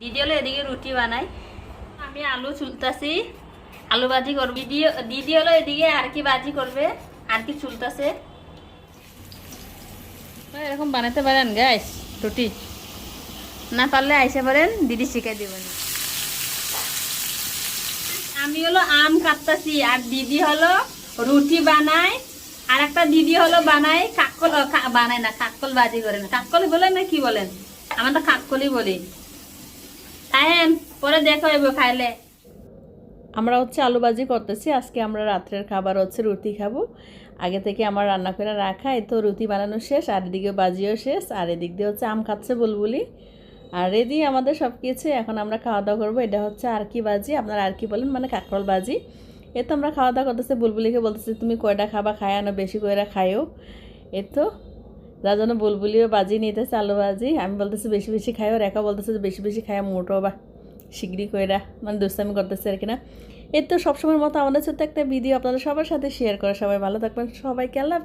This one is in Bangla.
দিদি হলো এদিকে রুটি বানাই। আমি আলু চুলতাছি। আলু ভাজি করব দিদি দিদি হলো এদিকে আর কি ভাজি করবে আর কি চুলতাছে। এরকম বানাতে পারেন গাইস রুটি না পারলে আইসে পারেন দিদি শিখাই দেবেন আমি হলো আম কাটতাছি আর দিদি হলো রুটি বানায় আর একটা দিদি হলো বানায় কাকল বানায় না কাকল বাজি করেন কাকল বলেন না কি বলেন আমরা তো কাকলই বলি। পরে দেখো এবার খাইলে। আমরা হচ্ছে আলু ভাজি করতেছি, আজকে আমরা রাত্রের খাবার হচ্ছে রুটি খাব। আগে থেকে আমার রান্না করে রাখা, এই তো রুটি বানানো শেষ, আর এদিকে বাজিও শেষ, আর এদিক দিয়ে হচ্ছে আম খাচ্ছে বুলবুলি। আর রেডি আমাদের সব কিছু এখন আমরা খাওয়া দাওয়া করব। এটা হচ্ছে আর কি বাজি আপনারা আর কি বলেন মানে কাঁকরোল বাজি এ তো আমরা খাওয়া দাওয়া করতেছি, বুলবুলিকে বলতেছি, তুমি কয়টা খাবা, খায় আনো, বেশি করে খায়ও। এ তো, যার জন্য বুলবুলিও বাজি নিতেছে আলু বাজি আমি বলতেছি, বেশি বেশি খাইও রেখা বলতেছে বেশি বেশি খায় মোটো বা শিগগিরি কইরা মানে দুষ্টামি করতেছে আর কি না? এর তো সবসময়ের মতো আমাদের ছোট্ট একটা ভিডিও আপনাদের সবার সাথে শেয়ার করে। সবাই ভালো থাকবেন। সবাই আল্লাহ।